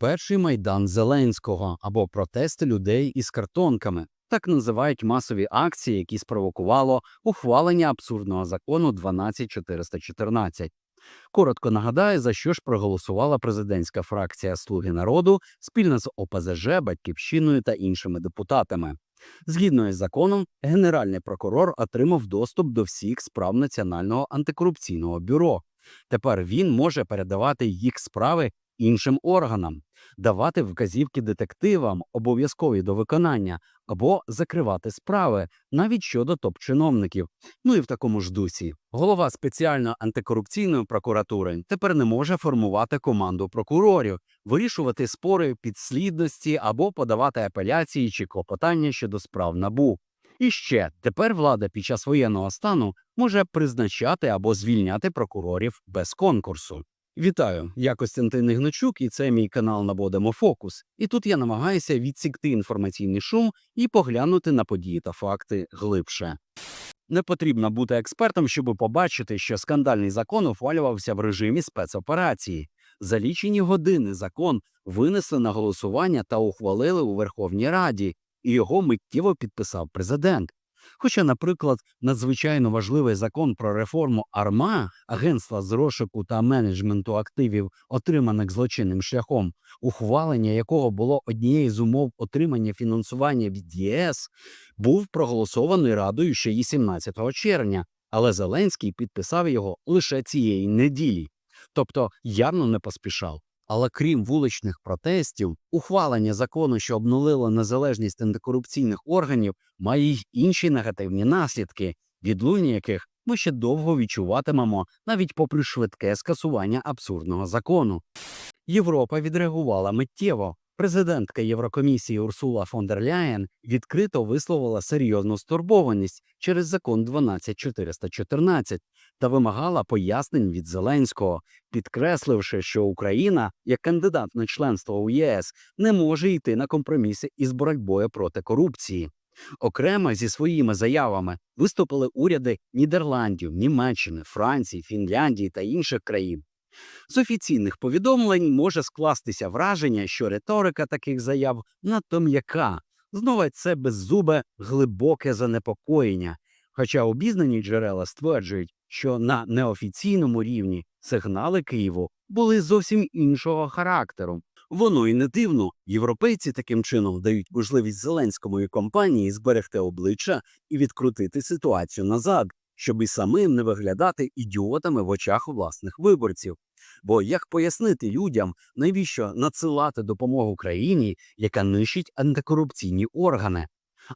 Перший майдан Зеленського або протести людей із картонками. Так називають масові акції, які спровокувало ухвалення абсурдного закону 12414. Коротко нагадаю, за що ж проголосувала президентська фракція Слуги народу спільно з ОПЗЖ, Батьківщиною та іншими депутатами. Згідно із законом, генеральний прокурор отримав доступ до всіх справ Національного антикорупційного бюро. Тепер він може передавати їх справи іншим органам, давати вказівки детективам, обов'язкові до виконання, або закривати справи навіть щодо топ-чиновників. Ну і в такому ж дусі. Голова спеціальної антикорупційної прокуратури тепер не може формувати команду прокурорів, вирішувати спори підслідності або подавати апеляції чи клопотання щодо справ набу. І ще тепер влада під час воєнного стану може призначати або звільняти прокурорів без конкурсу. Вітаю, я Костянтин Ігначук, і це мій канал Набодемо Фокус. І тут я намагаюся відсікти інформаційний шум і поглянути на події та факти глибше. Не потрібно бути експертом, щоб побачити, що скандальний закон ухвалювався в режимі спецоперації. За лічені години закон винесли на голосування та ухвалили у Верховній Раді, і його миттєво підписав президент. Хоча, наприклад, надзвичайно важливий закон про реформу АРМА, агентства з розшуку та менеджменту активів, отриманих злочинним шляхом, ухвалення якого було однією з умов отримання фінансування від ЄС, був проголосований радою ще й 17 червня, але Зеленський підписав його лише цієї неділі, тобто явно не поспішав. Але крім вуличних протестів, ухвалення закону, що обнулило незалежність антикорупційних органів, має й інші негативні наслідки, відлуння яких ми ще довго відчуватимемо навіть попри швидке скасування абсурдного закону. Європа відреагувала миттєво. Президентка Єврокомісії Урсула фон дер Ляєн відкрито висловила серйозну стурбованість через закон 12414 та вимагала пояснень від Зеленського, підкресливши, що Україна, як кандидат на членство у ЄС, не може йти на компроміси із боротьбою проти корупції. Окремо зі своїми заявами виступили уряди Нідерландів, Німеччини, Франції, Фінляндії та інших країн. З офіційних повідомлень може скластися враження, що риторика таких заяв надто м'яка, знову це беззубе глибоке занепокоєння. Хоча обізнані джерела стверджують, що на неофіційному рівні сигнали Києву були зовсім іншого характеру. Воно і не дивно. Європейці таким чином дають можливість Зеленському і компанії зберегти обличчя і відкрутити ситуацію назад, щоб і самим не виглядати ідіотами в очах власних виборців. Бо як пояснити людям, навіщо надсилати допомогу країні, яка нищить антикорупційні органи?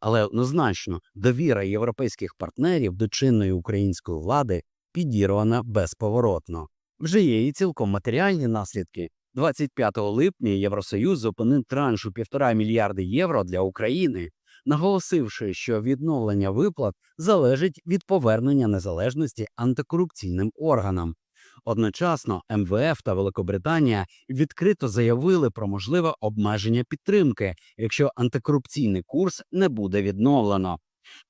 Але однозначно довіра європейських партнерів до чинної української влади підірвана безповоротно. Вже є і цілком матеріальні наслідки. 25 липня Євросоюз зупинив транш у півтора мільярди євро для України, наголосивши, що відновлення виплат залежить від повернення незалежності антикорупційним органам. Одночасно МВФ та Великобританія відкрито заявили про можливе обмеження підтримки, якщо антикорупційний курс не буде відновлено.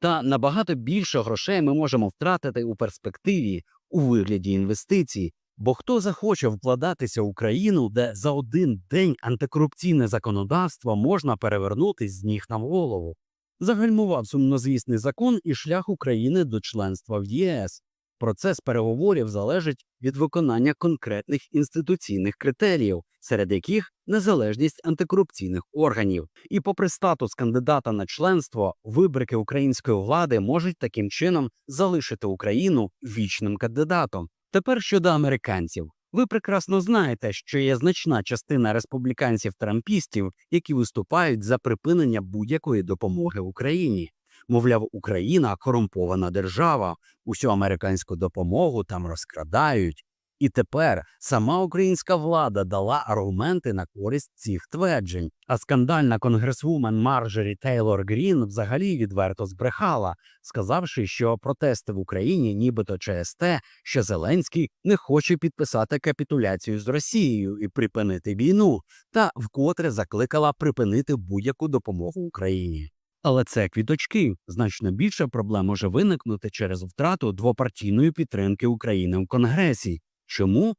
Та набагато більше грошей ми можемо втратити у перспективі у вигляді інвестицій. Бо хто захоче вкладатися в Україну, де за один день антикорупційне законодавство можна перевернути з ніг на голову? Загальмував сумнозвісний закон і шлях України до членства в ЄС. Процес переговорів залежить від виконання конкретних інституційних критеріїв, серед яких незалежність антикорупційних органів. І, попри статус кандидата на членство, вибрики української влади можуть таким чином залишити Україну вічним кандидатом. Тепер щодо американців. Ви прекрасно знаєте, що є значна частина республіканців-трампістів, які виступають за припинення будь-якої допомоги Україні. Мовляв, Україна корумпована держава, усю американську допомогу там розкрадають. І тепер сама українська влада дала аргументи на користь цих тверджень. А скандальна конгресвумен Марджорі Тейлор Грін взагалі відверто збрехала, сказавши, що протести в Україні нібито через те, що Зеленський не хоче підписати капітуляцію з Росією і припинити війну, та вкотре закликала припинити будь-яку допомогу Україні. Але це квіточки. Значно більше проблем може виникнути через втрату двопартійної підтримки України в Конгресі. Чому?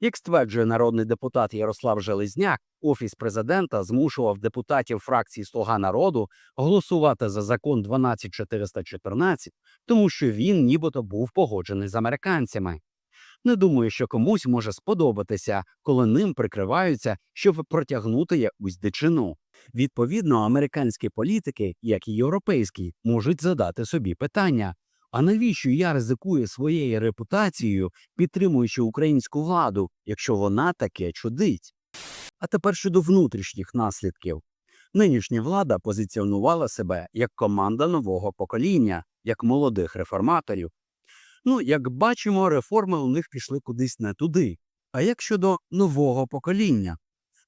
Як стверджує народний депутат Ярослав Железняк, офіс президента змушував депутатів фракції Слуга народу голосувати за закон 12414, тому що він нібито був погоджений з американцями. Не думаю, що комусь може сподобатися, коли ним прикриваються, щоб протягнути якусь дичину. Відповідно, американські політики, як і європейські, можуть задати собі питання: а навіщо я ризикую своєю репутацією, підтримуючи українську владу, якщо вона таке чудить? А тепер щодо внутрішніх наслідків. Нинішня влада позиціонувала себе як команда нового покоління, як молодих реформаторів. Ну, як бачимо, реформи у них пішли кудись не туди. А як щодо нового покоління?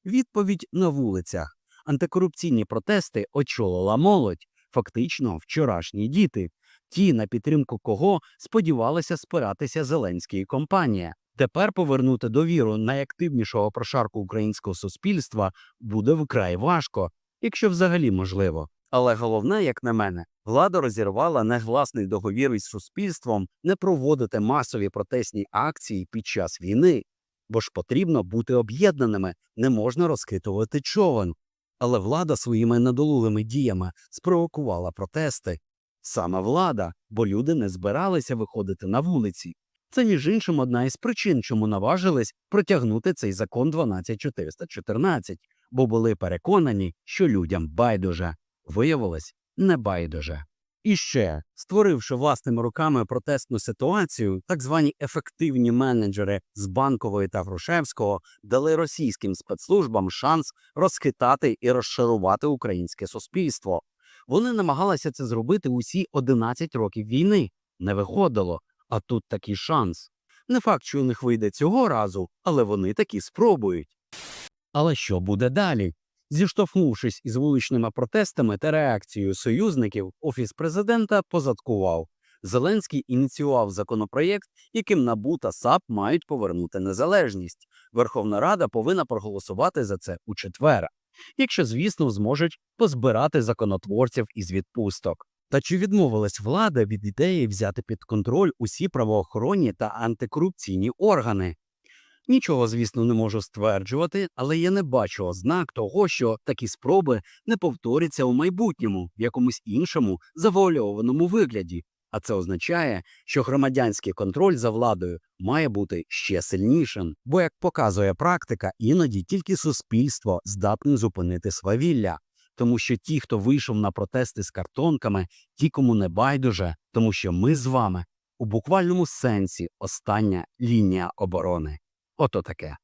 Відповідь на вулицях. Антикорупційні протести очолила молодь, фактично вчорашні діти, ті, на підтримку кого сподівалися спиратися Зеленський і компанія. Тепер повернути довіру найактивнішого прошарку українського суспільства буде вкрай важко, якщо взагалі можливо. Але головне, як на мене, влада розірвала негласний договір із суспільством не проводити масові протестні акції під час війни, бо ж потрібно бути об'єднаними, не можна розхитувати човен. Але влада своїми недолугими діями спровокувала протести. Саме влада, бо люди не збиралися виходити на вулиці. Це, між іншим, одна із причин, чому наважились протягнути цей закон 12414, бо були переконані, що людям байдуже. Виявилось, не байдуже. І ще, створивши власними руками протестну ситуацію, так звані ефективні менеджери з банкової та Грушевського дали російським спецслужбам шанс розхитати і розшарувати українське суспільство. Вони намагалися це зробити усі 11 років війни. Не виходило, а тут такий шанс. Не факт, що у них вийде цього разу, але вони таки спробують. Але що буде далі? Зіштовхнувшись із вуличними протестами та реакцією союзників, офіс президента позадкував. Зеленський ініціював законопроєкт, яким НАБУ та САП мають повернути незалежність. Верховна Рада повинна проголосувати за це у четвер, якщо, звісно, зможуть позбирати законотворців із відпусток. Та чи відмовилась влада від ідеї взяти під контроль усі правоохоронні та антикорупційні органи? Нічого, звісно, не можу стверджувати, але я не бачу ознак того, що такі спроби не повторяться у майбутньому, в якомусь іншому завуальованому вигляді. А це означає, що громадянський контроль за владою має бути ще сильнішим. Бо, як показує практика, іноді тільки суспільство здатне зупинити свавілля. Тому що ті, хто вийшов на протести з картонками, ті, кому не байдуже, тому що ми з вами у буквальному сенсі остання лінія оборони. Ото таке.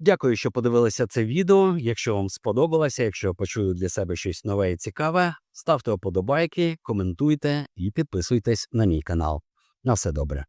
Дякую, що подивилися це відео. Якщо вам сподобалося, якщо почую для себе щось нове і цікаве, ставте вподобайки, коментуйте і підписуйтесь на мій канал. На все добре.